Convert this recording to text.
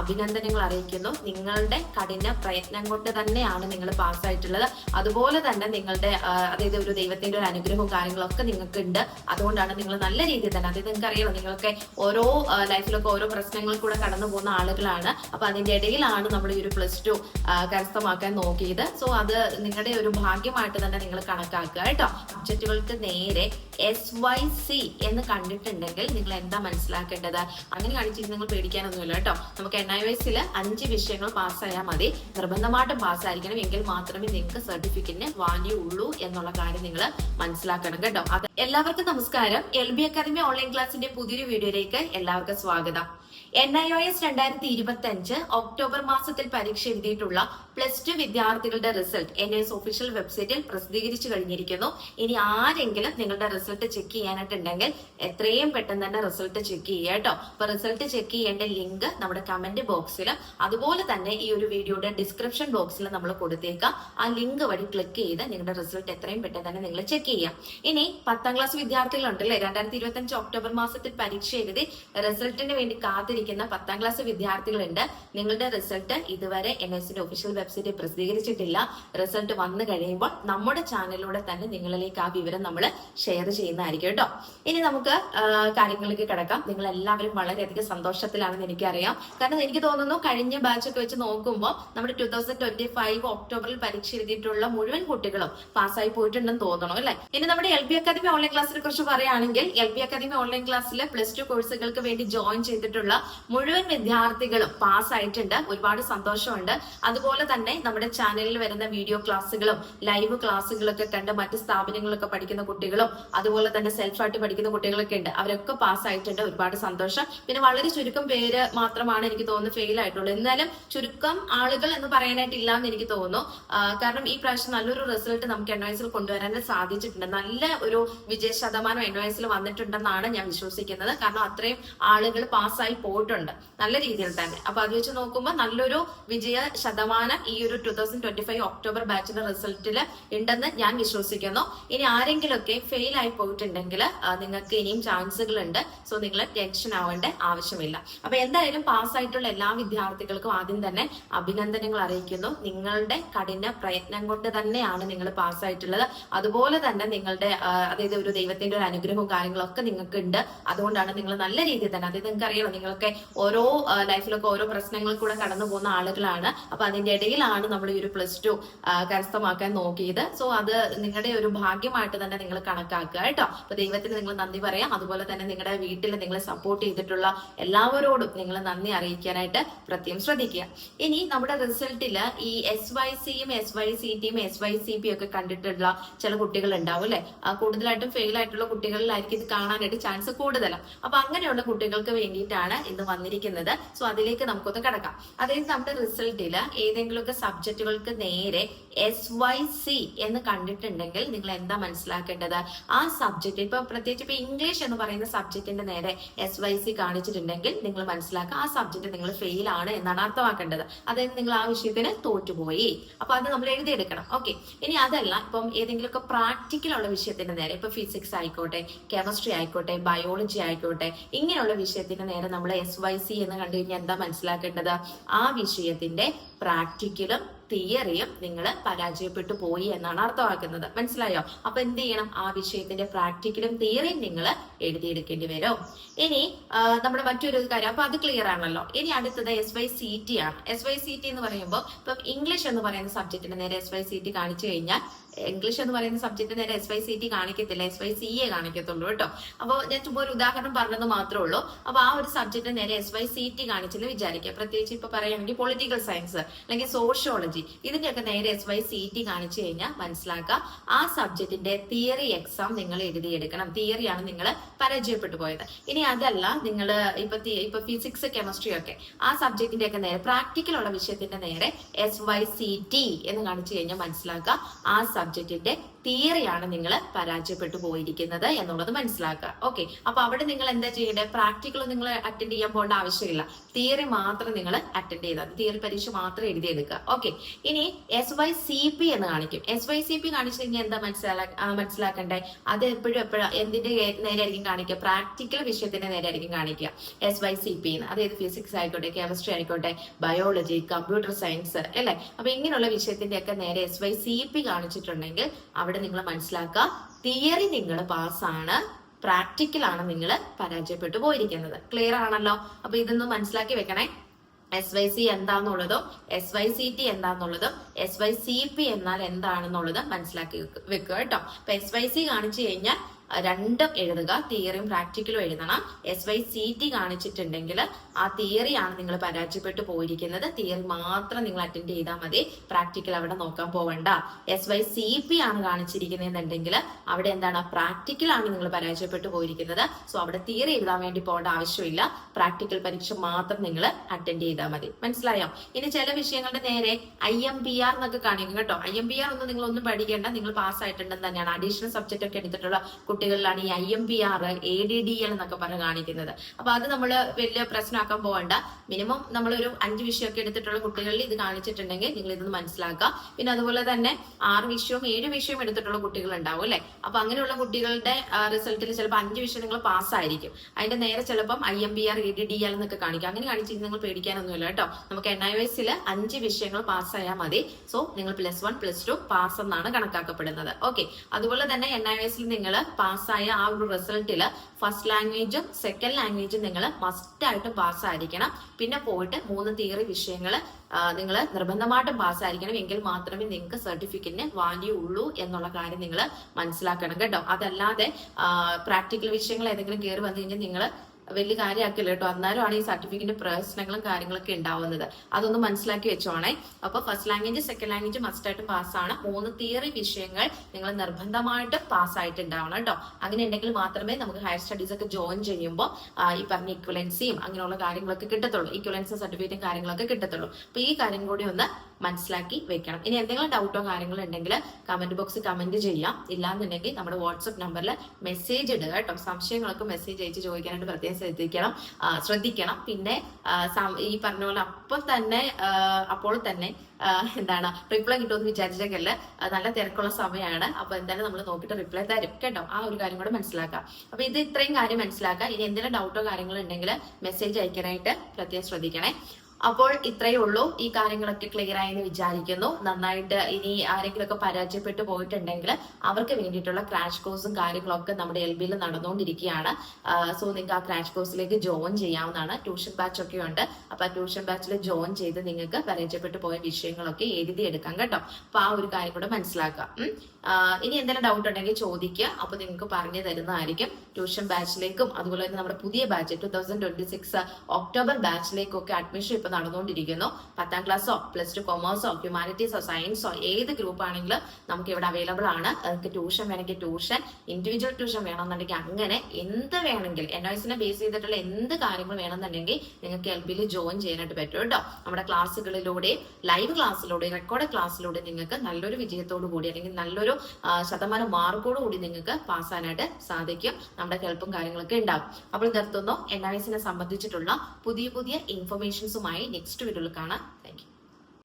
അഭിനന്ദനങ്ങൾ അറിയിക്കുന്നു. നിങ്ങളുടെ കഠിന പ്രയത്നം കൊണ്ട് തന്നെയാണ് നിങ്ങൾ പാസ്സായിട്ടുള്ളത്. അതുപോലെ തന്നെ നിങ്ങളുടെ അതായത് ഒരു ദൈവത്തിന്റെ ഒരു അനുഗ്രഹവും കാര്യങ്ങളൊക്കെ നിങ്ങൾക്ക് ഉണ്ട് അതുകൊണ്ടാണ് നിങ്ങൾ നല്ല രീതിയിൽ തന്നെ അതായത് നിങ്ങൾക്ക് അറിയാം നിങ്ങൾക്ക് ഓരോ ലൈഫിലൊക്കെ ഓരോ പ്രശ്നങ്ങൾ കൂടെ കടന്നു പോകുന്ന ആളുകളാണ്. അപ്പൊ അതിന്റെ ഇടയിലാണ് നമ്മൾ ഈ ഒരു പ്ലസ് ടു കരസ്ഥമാക്കാൻ നോക്കിയത്. സോ അത് നിങ്ങളുടെ ഒരു ഭാഗ്യമായിട്ട് തന്നെ നിങ്ങൾ കണക്കാക്കുക കേട്ടോ. സബ്ജക്റ്റുകൾക്ക് നേരെ എസ് വൈ സി എന്ന് കണ്ടിട്ടുണ്ടെങ്കിൽ നിങ്ങൾ എന്താ മനസ്സിലാക്കേണ്ടത്? അങ്ങനെ കാണിച്ചിട്ട് നിങ്ങൾ പേടിക്കാനൊന്നുമില്ല കേട്ടോ. നമുക്ക് എൻ ഐ വൈസിൽ അഞ്ച് വിഷയങ്ങൾ പാസ്സായാൽ മതി. നിർബന്ധമായിട്ടും പാസ്സായിരിക്കണം. എങ്കിൽ മാത്രമേ നിങ്ങൾക്ക് സർട്ടിഫിക്കറ്റിന് വാല്യൂ ഉള്ളൂ എന്നുള്ള കാര്യം നിങ്ങൾ മനസ്സിലാക്കണം കേട്ടോ. അത് എല്ലാവർക്കും നമസ്കാരം. എൽ ബി അക്കാദമി ഓൺലൈൻ ക്ലാസിന്റെ പുതിയൊരു വീഡിയോയിലേക്ക് എല്ലാവർക്കും സ്വാഗതം. എൻ ഐ ഒ എസ് രണ്ടായിരത്തി ഇരുപത്തി അഞ്ച് ഒക്ടോബർ മാസത്തിൽ പരീക്ഷ എഴുതിയിട്ടുള്ള പ്ലസ് ടു വിദ്യാർത്ഥികളുടെ റിസൾട്ട് എൻ എസ് ഒഫീഷ്യൽ വെബ്സൈറ്റിൽ പ്രസിദ്ധീകരിച്ചു കഴിഞ്ഞിരിക്കുന്നു. ഇനി ആരെങ്കിലും നിങ്ങളുടെ റിസൾട്ട് ചെക്ക് ചെയ്യാനായിട്ടുണ്ടെങ്കിൽ എത്രയും പെട്ടെന്ന് തന്നെ റിസൾട്ട് ചെക്ക് ചെയ്യുക കേട്ടോ. അപ്പൊ റിസൾട്ട് ചെക്ക് ചെയ്യേണ്ട ലിങ്ക് നമ്മുടെ കമന്റ് ബോക്സിലും അതുപോലെ തന്നെ ഈ ഒരു വീഡിയോയുടെ ഡിസ്ക്രിപ്ഷൻ ബോക്സിൽ നമ്മൾ കൊടുത്തേക്കാം. ആ ലിങ്ക് വഴി ക്ലിക്ക് ചെയ്ത് നിങ്ങളുടെ റിസൾട്ട് എത്രയും പെട്ടെന്ന് തന്നെ നിങ്ങൾ ചെക്ക് ചെയ്യാം. ഇനി പത്താം ക്ലാസ് വിദ്യാർത്ഥികളുണ്ടല്ലേ? രണ്ടായിരത്തി ഇരുപത്തി അഞ്ച് ഒക്ടോബർ മാസത്തിൽ പരീക്ഷ എഴുതി റിസൾട്ടിന് വേണ്ടി കാത്തിരിക്കുന്ന പത്താം ക്ലാസ് വിദ്യാർത്ഥികളുണ്ട്. നിങ്ങളുടെ റിസൾട്ട് ഇതുവരെ എൻ എസിന്റെ ഒഫീഷ്യൽ വെബ്സൈറ്റിൽ പ്രസിദ്ധീകരിച്ചിട്ടില്ല. റിസൾട്ട് വന്നു കഴിയുമ്പോൾ നമ്മുടെ ചാനലിലൂടെ തന്നെ നിങ്ങളിലേക്ക് ആ വിവരം നമ്മൾ ഷെയർ ചെയ്യുന്നതായിരിക്കും കേട്ടോ. ഇനി നമുക്ക് കാര്യങ്ങളിലേക്ക് കിടക്കാം. നിങ്ങൾ എല്ലാവരും വളരെയധികം സന്തോഷത്തിലാണെന്ന് എനിക്കറിയാം. കാരണം എനിക്ക് തോന്നുന്നു കഴിഞ്ഞ ബാച്ചൊക്കെ വെച്ച് നോക്കുമ്പോൾ നമ്മുടെ ടൂ തൗസൻഡ് ട്വന്റി ഫൈവ് ഒക്ടോബറിൽ പരീക്ഷ എഴുതിയിട്ടുള്ള മുഴുവൻ കുട്ടികളും പാസ്സായി പോയിട്ടുണ്ടെന്ന് തോന്നണം അല്ലെ? ഇനി നമ്മുടെ എൽ ബി അക്കാദമി ഓൺലൈൻ ക്ലാസ്സിനെ കുറിച്ച് പറയുകയാണെങ്കിൽ എൽ ബി അക്കാദമി ഓൺലൈൻ ക്ലാസ്സിലെ പ്ലസ് ടു കോഴ്സുകൾക്ക് വേണ്ടി ജോയിൻ ചെയ്തിട്ടുള്ള മുഴുവൻ വിദ്യാർത്ഥികളും പാസ്സായിട്ടുണ്ട്. ഒരുപാട് സന്തോഷമുണ്ട്. അതുപോലെ തന്നെ നമ്മുടെ ചാനലിൽ വരുന്ന വീഡിയോ ക്ലാസ്സുകളും ലൈവ് ക്ലാസ്സുകളൊക്കെ കണ്ട് മറ്റ് സ്ഥാപനങ്ങളൊക്കെ പഠിക്കുന്ന കുട്ടികളും അതുപോലെ തന്നെ സെൽഫായിട്ട് പഠിക്കുന്ന കുട്ടികളൊക്കെ ഉണ്ട്. അവരൊക്കെ പാസ്സായിട്ടുണ്ട്. ഒരുപാട് സന്തോഷം. പിന്നെ വളരെ ചുരുക്കം പേര് മാത്രമാണ് എനിക്ക് തോന്നുന്നു ഫെയിൽ ആയിട്ടുള്ളത് എന്നാലും ചുരുക്കം ആളുകൾ എന്ന് പറയാനായിട്ടില്ല എന്ന് എനിക്ക് തോന്നുന്നു. കാരണം ഈ പ്രാവശ്യം നല്ലൊരു റിസൾട്ട് നമുക്ക് എൻവൈസിൽ കൊണ്ടുവരാൻ സാധിച്ചിട്ടുണ്ട്. നല്ല ഒരു വിജയ ശതമാനം എൻവൈസിൽ വന്നിട്ടുണ്ടെന്നാണ് ഞാൻ വിശ്വസിക്കുന്നത്. കാരണം അത്രയും ആളുകൾ പാസ്സായി പോയിട്ടുണ്ട് നല്ല രീതിയിൽ തന്നെ. അപ്പൊ അത് വെച്ച് നോക്കുമ്പോൾ നല്ലൊരു വിജയ ശതമാനം ഈ ഒരു two thousand twenty five October ബാച്ചിന്റെ റിസൾട്ടിൽ ഉണ്ടെന്ന് ഞാൻ വിശ്വസിക്കുന്നു. ഇനി ആരെങ്കിലുമൊക്കെ ഫെയിൽ ആയി പോയിട്ടുണ്ടെങ്കിൽ നിങ്ങൾക്ക് ഇനിയും ചാൻസുകൾ ഉണ്ട് സോ നിങ്ങൾ ടെൻഷൻ ആവേണ്ട ആവശ്യമില്ല. അപ്പൊ എന്തായാലും പാസ്സായിട്ടുള്ള എല്ലാ വിദ്യാർത്ഥികൾക്കും ആദ്യം തന്നെ അഭിനന്ദനങ്ങൾ അറിയിക്കുന്നു. നിങ്ങളുടെ കഠിന പ്രയത്നം കൊണ്ട് തന്നെയാണ് നിങ്ങൾ പാസ്സായിട്ടുള്ളത് അതുപോലെ തന്നെ നിങ്ങളുടെ അതായത് ഒരു ദൈവത്തിന്റെ ഒരു അനുഗ്രഹവും കാര്യങ്ങളൊക്കെ നിങ്ങൾക്ക് ഉണ്ട് അതുകൊണ്ടാണ് നിങ്ങൾ നല്ല രീതിയിൽ തന്നെ അതായത് നിങ്ങൾക്ക് അറിയണം നിങ്ങൾക്ക് ഓരോ ലൈഫിലൊക്കെ ഓരോ പ്രശ്നങ്ങൾ കൂടെ കടന്നു പോകുന്ന ആളുകളാണ്. അപ്പൊ അതിന്റെ ഇടയിലാണ് നമ്മൾ ഈ ഒരു പ്ലസ് ടു കരസ്ഥമാക്കാൻ നോക്കിയത്. സോ അത് നിങ്ങളുടെ ഒരു ഭാഗ്യമായിട്ട് തന്നെ നിങ്ങൾ കണക്കാക്കുക കേട്ടോ. അപ്പൊ ദൈവത്തിന് നിങ്ങൾ നന്ദി പറയാം. അതുപോലെ തന്നെ നിങ്ങളുടെ വീട്ടിൽ നിങ്ങളെ സപ്പോർട്ട് ചെയ്തിട്ടുള്ള എല്ലാവരോടും നിങ്ങൾ നന്ദി അറിയിക്കാനായിട്ട് പ്രത്യേകം ശ്രദ്ധിക്കുക. ഇനി നമ്മുടെ റിസൾട്ടിൽ ഈ എസ് വൈ സിയും എസ് വൈ സി ടിയും എസ് വൈ സി പി ഒക്കെ കണ്ടിട്ടുള്ള ചില കുട്ടികൾ ഉണ്ടാവും അല്ലെ? കൂടുതലായിട്ടും ഫെയിൽ ആയിട്ടുള്ള കുട്ടികളിലായിരിക്കും ഇത് കാണാനായിട്ട് ചാൻസ് കൂടുതലാണ് അപ്പൊ അങ്ങനെയുള്ള കുട്ടികൾക്ക് വേണ്ടിയിട്ടാണ് ഇന്ന് വന്നിരിക്കുന്നത്. സോ അതിലേക്ക് നമുക്കൊന്ന് കിടക്കാം. അതായത് നമ്മുടെ റിസൾട്ടിൽ ഏതെങ്കിലുമൊക്കെ സബ്ജക്റ്റുകൾക്ക് നേരെ എസ് വൈ സി എന്ന് കണ്ടിട്ടുണ്ടെങ്കിൽ നിങ്ങൾ എന്താ മനസ്സിലാക്കേണ്ടത്? ആ സബ്ജക്റ്റ് ഇപ്പൊ പ്രത്യേകിച്ച് ഇപ്പൊ ഇംഗ്ലീഷ് എന്ന് പറയുന്ന സബ്ജക്റ്റിന്റെ നേരെ എസ് വൈ സി കാണിച്ചിട്ടുണ്ടെങ്കിൽ നിങ്ങൾ മനസ്സിലാക്കുക ആ സബ്ജക്റ്റ് നിങ്ങൾ ഫെയിൽ ആണ് എന്നാണ് അർത്ഥമാക്കേണ്ടത്. അതായത് നിങ്ങൾ ആ വിഷയത്തിന് തോറ്റുപോയി. അപ്പൊ അത് നമ്മൾ എഴുതിയെടുക്കണം. ഓക്കെ ഇനി അതല്ല ഇപ്പം ഏതെങ്കിലുമൊക്കെ പ്രാക്ടിക്കൽ ഉള്ള വിഷയത്തിന്റെ നേരെ ഇപ്പൊ ഫിസിക്സ് ആയിക്കോട്ടെ കെമിസ്ട്രി ആയിക്കോട്ടെ ബയോളജി ആയിക്കോട്ടെ ഇങ്ങനെയുള്ള വിഷയത്തിന്റെ നേരെ നമ്മൾ എസ് വൈ സി എന്ന് കണ്ടു കഴിഞ്ഞാൽ എന്താ മനസ്സിലാക്കേണ്ടത്? ആ വിഷയത്തിന്റെ പ്രാക്ടിക്കലും തിയറിയും നിങ്ങൾ പരാജയപ്പെട്ടു പോയി എന്നാണ് അർത്ഥമാക്കുന്നത്. മനസ്സിലായോ? അപ്പൊ എന്ത് ചെയ്യണം? ആ വിഷയത്തിന്റെ പ്രാക്ടിക്കലും തിയറിയും നിങ്ങൾ എഴുതിയെടുക്കേണ്ടി വരും. ഇനി നമ്മുടെ മറ്റൊരു കാര്യം. അപ്പൊ അത് ക്ലിയർ ആണല്ലോ. ഇനി അടുത്തത് എസ് വൈ സി ടി ആണ്. എസ് വൈ സി ടി എന്ന് പറയുമ്പോൾ ഇപ്പം ഇംഗ്ലീഷ് എന്ന് പറയുന്ന സബ്ജക്റ്റിന് നേരെ എസ് വൈ സി ടി കാണിച്ചു കഴിഞ്ഞാൽ ഇംഗ്ലീഷ് എന്ന് പറയുന്ന സബ്ജക്റ്റ് നേരെ എസ് വൈ സി ടി കാണിക്കത്തില്ല. എസ് വൈ സി എ കാണിക്കത്തുള്ളൂ കേട്ടോ. അപ്പോൾ ഞാൻ ചുമ്മാ ഒരു ഉദാഹരണം പറഞ്ഞത് മാത്രമേ ഉള്ളൂ. അപ്പോൾ ആ ഒരു സബ്ജക്റ്റ് നേരെ എസ് വൈ സി ടി കാണിച്ചെന്ന് വിചാരിക്കുക പ്രത്യേകിച്ച് ഇപ്പൊ പറയുകയാണെങ്കിൽ പൊളിറ്റിക്കൽ സയൻസ് അല്ലെങ്കിൽ സോഷ്യോളജി ഇതിന്റെയൊക്കെ നേരെ എസ് വൈ സി ടി കാണിച്ചു കഴിഞ്ഞാൽ മനസ്സിലാക്കുക ആ സബ്ജക്റ്റിന്റെ തിയറി എക്സാം നിങ്ങൾ എഴുതിയെടുക്കണം. തിയറിയാണ് നിങ്ങൾ പരാജയപ്പെട്ടു പോയത്. ഇനി അതല്ല നിങ്ങൾ ഇപ്പൊ ഇപ്പൊ ഫിസിക്സ് കെമിസ്ട്രി ഒക്കെ ആ സബ്ജക്റ്റിന്റെ ഒക്കെ നേരെ പ്രാക്ടിക്കൽ ഉള്ള വിഷയത്തിന്റെ നേരെ എസ് വൈ സി ടി എന്ന് കാണിച്ചു കഴിഞ്ഞാൽ മനസ്സിലാക്കുക ആ സബ്ജക്റ്റിന്റെ തിയറിയാണ് നിങ്ങൾ പരാജയപ്പെട്ടു പോയിരിക്കുന്നത് എന്നുള്ളത് മനസ്സിലാക്കുക. ഓക്കെ അപ്പൊ അവിടെ നിങ്ങൾ എന്താ ചെയ്യേണ്ടത്? പ്രാക്ടിക്കൽ നിങ്ങൾ അറ്റൻഡ് ചെയ്യാൻ പോകേണ്ട ആവശ്യമില്ല. തിയറി മാത്രം നിങ്ങൾ അറ്റൻഡ് ചെയ്താൽ തിയറി പരീക്ഷ മാത്രം എഴുതിയെടുക്കുക ഓക്കെ ഇനി എസ് വൈ സി പി എന്ന് കാണിക്കും. എസ് വൈ സി പി കാണിച്ചു കഴിഞ്ഞാൽ എന്താ മനസ്സിലാ മനസ്സിലാക്കണ്ടേ? അത് എപ്പോഴും എപ്പോഴും എന്തിന്റെ നേരെ ആയിരിക്കും കാണിക്കുക? പ്രാക്ടിക്കൽ വിഷയത്തിന്റെ നേരെ ആയിരിക്കും കാണിക്കുക എസ് വൈ സി പി അതായത് ഫിസിക്സ് ആയിക്കോട്ടെ കെമിസ്ട്രി ആയിക്കോട്ടെ ബയോളജി കമ്പ്യൂട്ടർ സയൻസ് അല്ലെ? അപ്പൊ ഇങ്ങനെയുള്ള വിഷയത്തിന്റെ ഒക്കെ നേരെ എസ് വൈ സി പി കാണിച്ചിട്ടുണ്ടെങ്കിൽ നിങ്ങൾ മനസ്സിലാക്കുക. തിയറി നിങ്ങൾ പാസ്സാണ് പ്രാക്ടിക്കൽ ആണ് നിങ്ങൾ പരാജയപ്പെട്ടു പോയിരിക്കുന്നത്. ക്ലിയർ ആണല്ലോ? അപ്പൊ ഇതൊന്നും മനസ്സിലാക്കി വെക്കണേ. എസ് വൈ സി എന്താന്നുള്ളതും എസ് വൈ സി ടി എന്താന്നുള്ളതും എസ് വൈ സി പി എന്നാൽ എന്താണെന്നുള്ളതും മനസ്സിലാക്കി വെക്കുക കേട്ടോ. അപ്പൊ എസ് വൈ സി കാണിച്ചു കഴിഞ്ഞാൽ രണ്ടും എഴുതുക. തിയറിയും പ്രാക്ടിക്കലും എഴുതണം. എസ് വൈ സി ടി കാണിച്ചിട്ടുണ്ടെങ്കിൽ ആ തിയറിയാണ് നിങ്ങൾ പരാജയപ്പെട്ടു പോയിരിക്കുന്നത്. തിയറി മാത്രം നിങ്ങൾ അറ്റൻഡ് ചെയ്താൽ മതി. പ്രാക്ടിക്കൽ അവിടെ നോക്കാൻ പോവണ്ട. എസ് വൈ സി പി ആണ് കാണിച്ചിരിക്കുന്നതെന്നുണ്ടെങ്കിൽ അവിടെ എന്താണ്? പ്രാക്ടിക്കൽ ആണ് നിങ്ങൾ പരാജയപ്പെട്ടു പോയിരിക്കുന്നത്. സോ അവിടെ തിയറി എഴുതാൻ വേണ്ടി പോകേണ്ട ആവശ്യമില്ല. പ്രാക്ടിക്കൽ പരീക്ഷ മാത്രം നിങ്ങൾ അറ്റൻഡ് ചെയ്താൽ മതി. മനസ്സിലായോ? ഇനി ചില വിഷയങ്ങളുടെ നേരെ ഐ എം പി ആർ എന്നൊക്കെ കാണിക്കും കേട്ടോ. ഐ എം പി ആർ ഒന്നും നിങ്ങൾ ഒന്നും പഠിക്കേണ്ട. നിങ്ങൾ പാസ് ആയിട്ടുണ്ടെന്ന് തന്നെയാണ്. അഡീഷണൽ സബ്ജക്റ്റ് ഒക്കെ എടുത്തിട്ടുള്ള കുട്ടികളിലാണ് ഈ I M P R A D D L എന്നൊക്കെ പറഞ്ഞ് കാണിക്കുന്നത്. അപ്പൊ അത് നമ്മൾ വലിയ പ്രശ്നമാക്കാൻ പോകണ്ട മിനിമം നമ്മളൊരു അഞ്ച് വിഷയമൊക്കെ എടുത്തിട്ടുള്ള കുട്ടികളിൽ ഇത് കാണിച്ചിട്ടുണ്ടെങ്കിൽ നിങ്ങൾ ഇതൊന്ന് മനസ്സിലാക്കുക. പിന്നെ അതുപോലെ തന്നെ ആറ് വിഷയവും ഏഴ് വിഷയവും എടുത്തിട്ടുള്ള കുട്ടികൾ ഉണ്ടാവും അല്ലെ? അപ്പൊ അങ്ങനെയുള്ള കുട്ടികളുടെ റിസൾട്ടിൽ ചിലപ്പോൾ അഞ്ച് വിഷയം നിങ്ങൾ പാസ്സായിരിക്കും. അതിന്റെ നേരെ ചിലപ്പം I M P R A D D L എന്നൊക്കെ കാണിക്കും. അങ്ങനെ കാണിച്ചിട്ട് നിങ്ങൾ പേടിക്കാനൊന്നുമില്ല കേട്ടോ. നമുക്ക് എൻ ഐ വൈസിൽ അഞ്ച് വിഷയങ്ങൾ പാസ്സായാൽ മതി. സോ നിങ്ങൾ plus one plus two pass എന്നാണ് കണക്കാക്കപ്പെടുന്നത്. ഓക്കെ അതുപോലെ തന്നെ എൻ ഐ വൈസിൽ നിങ്ങൾ പാസ്സായ ആ ഒരു റിസൾട്ടിൽ ഫസ്റ്റ് ലാംഗ്വേജും സെക്കൻഡ് ലാംഗ്വേജും നിങ്ങൾ മസ്റ്റ് ആയിട്ടും പാസ്സായിരിക്കണം. പിന്നെ പോയിട്ട് മൂന്ന് തിയറി വിഷയങ്ങൾ നിങ്ങൾ നിർബന്ധമായിട്ടും പാസ്സായിരിക്കണം എങ്കിൽ മാത്രമേ നിങ്ങൾക്ക് സർട്ടിഫിക്കറ്റിന് വാല്യൂ ഉള്ളൂ എന്നുള്ള കാര്യം നിങ്ങൾ മനസ്സിലാക്കണം കേട്ടോ. അതല്ലാതെ പ്രാക്ടിക്കൽ വിഷയങ്ങൾ ഏതെങ്കിലും കയറി വന്നു കഴിഞ്ഞാൽ നിങ്ങൾ വലിയ കാര്യമാക്കില്ല കേട്ടോ. എന്നാലും ഈ സർട്ടിഫിക്കറ്റിന്റെ പ്രശ്നങ്ങളും കാര്യങ്ങളൊക്കെ ഉണ്ടാവുന്നത്. അതൊന്ന് മനസ്സിലാക്കി വെച്ചോണേ. അപ്പൊ first language second language must ആയിട്ട് പാസ്സാണ് മൂന്ന് തിയറി വിഷയങ്ങൾ നിങ്ങൾ നിർബന്ധമായിട്ടും പാസ്സായിട്ടുണ്ടാവണം കേട്ടോ. അങ്ങനെ ഉണ്ടെങ്കിൽ മാത്രമേ നമുക്ക് ഹയർ സ്റ്റഡീസ് ഒക്കെ ജോയിൻ ചെയ്യുമ്പോൾ ഈ പറഞ്ഞ ഇക്വലൻസിയും അങ്ങനെയുള്ള കാര്യങ്ങളൊക്കെ കിട്ടത്തുള്ളൂ. ഇക്വലൻസ് സർട്ടിഫിക്കറ്റും കാര്യങ്ങളൊക്കെ കിട്ടത്തുള്ളൂ. അപ്പൊ ഈ കാര്യം കൂടി ഒന്ന് മനസ്സിലാക്കി വെക്കണം. ഇനി എന്തെങ്കിലും ഡൗട്ടോ കാര്യങ്ങളോ ഉണ്ടെങ്കിൽ കമന്റ് ബോക്സിൽ കമന്റ് ചെയ്യാം. ഇല്ലാന്നുണ്ടെങ്കിൽ നമ്മുടെ വാട്സപ്പ് നമ്പറിൽ മെസ്സേജ് ഇടുക കേട്ടോ. സംശയങ്ങളൊക്കെ മെസ്സേജ് അയച്ച് ചോദിക്കാനായിട്ട് പ്രത്യേകം ശ്രദ്ധിക്കണം. ശ്രദ്ധിക്കണം. പിന്നെ ഈ പറഞ്ഞ പോലെ അപ്പോൾ തന്നെ അപ്പോൾ തന്നെ എന്താണ് റിപ്ലൈ കിട്ടുമെന്ന് വിചാരിച്ചേക്കല്ല. നല്ല തിരക്കുള്ള സമയമാണ്. അപ്പൊ എന്തായാലും നമ്മൾ നോക്കിയിട്ട് റിപ്ലൈ തരും കേട്ടോ. ആ ഒരു കാര്യം കൂടെ മനസ്സിലാക്കാം. അപ്പൊ ഇത് ഇത്രയും കാര്യം മനസ്സിലാക്കാം. ഇനി എന്തെങ്കിലും ഡൗട്ടോ കാര്യങ്ങളോ ഉണ്ടെങ്കിൽ മെസ്സേജ് അയക്കാനായിട്ട് പ്രത്യേകം ശ്രദ്ധിക്കണേ. അപ്പോൾ ഇത്രയേ ഉള്ളൂ. ഈ കാര്യങ്ങളൊക്കെ ക്ലിയർ ആയെന്ന് വിചാരിക്കുന്നു. നന്നായിട്ട് ഇനി ആരെങ്കിലുമൊക്കെ പരാജയപ്പെട്ടു പോയിട്ടുണ്ടെങ്കിൽ അവർക്ക് വേണ്ടിയിട്ടുള്ള ക്രാഷ് കോഴ്സും കാര്യങ്ങളൊക്കെ നമ്മുടെ എൽ ബിയിൽ നടന്നുകൊണ്ടിരിക്കുകയാണ്. സോ നിങ്ങൾക്ക് ആ ക്രാഷ് കോഴ്സിലേക്ക് ജോയിൻ ചെയ്യാവുന്നതാണ്. ട്യൂഷൻ ബാച്ച് ഒക്കെ ഉണ്ട്. അപ്പൊ ആ ട്യൂഷൻ ബാച്ചിൽ ജോയിൻ ചെയ്ത് നിങ്ങൾക്ക് പരാജയപ്പെട്ടു പോയ വിഷയങ്ങളൊക്കെ എഴുതി എടുക്കാം കേട്ടോ. അപ്പൊ ആ ഒരു കാര്യം കൂടെ മനസ്സിലാക്കുക. ഇനി എന്തെങ്കിലും ഡൗട്ട് ഉണ്ടെങ്കിൽ ചോദിക്കുക. അപ്പൊ നിങ്ങൾക്ക് പറഞ്ഞു തരുന്നതായിരിക്കും. ട്യൂഷൻ ബാച്ചിലേക്കും അതുപോലെ തന്നെ നമ്മുടെ പുതിയ batch two thousand twenty six October ബാച്ചിലേക്കും ഒക്കെ അഡ്മിഷൻ ഇപ്പൊ നടന്നുകൊണ്ടിരിക്കുന്നു. പത്താം ക്ലാസ്സോ പ്ലസ് ടു കൊമേഴ്സോ ഹ്യൂമാനിറ്റീസോ സയൻസോ ഏത് ഗ്രൂപ്പ് ആണെങ്കിലും നമുക്ക് ഇവിടെ അവൈലബിൾ ആണ്. നിങ്ങൾക്ക് ട്യൂഷൻ വേണമെങ്കിൽ ട്യൂഷൻ ഇൻഡിവിജ്വൽ ട്യൂഷൻ വേണമെന്നുണ്ടെങ്കിൽ അങ്ങനെ എന്ത് വേണമെങ്കിൽ എൻ ഐസിനെ ബേസ് ചെയ്തിട്ടുള്ള എന്ത് കാര്യങ്ങൾ വേണമെന്നുണ്ടെങ്കിൽ നിങ്ങൾക്ക് എൽ ബിയിൽ ജോയിൻ ചെയ്യാനായിട്ട് പറ്റും കേട്ടോ. നമ്മുടെ ക്ലാസ്സുകളിലൂടെ ലൈവ് ക്ലാസ്സിലൂടെ റെക്കോർഡ് ക്ലാസ്സിലൂടെ നിങ്ങൾക്ക് നല്ലൊരു വിജയത്തോടു കൂടി അല്ലെങ്കിൽ നല്ലൊരു ശതമാനം മാർക്കോടു കൂടി നിങ്ങൾക്ക് പാസ്സാനായിട്ട് സാധിക്കും. നമ്മുടെ ഹെൽപ്പും കാര്യങ്ങളൊക്കെ ഉണ്ടാവും അപ്പോൾ നിർത്തുന്നു. എൻ ഐ എസിനെ സംബന്ധിച്ചിട്ടുള്ള പുതിയ പുതിയ ഇൻഫർമേഷൻസുമായി നെക്സ്റ്റ് വീഡിയോയിൽ കാണാം. താങ്ക്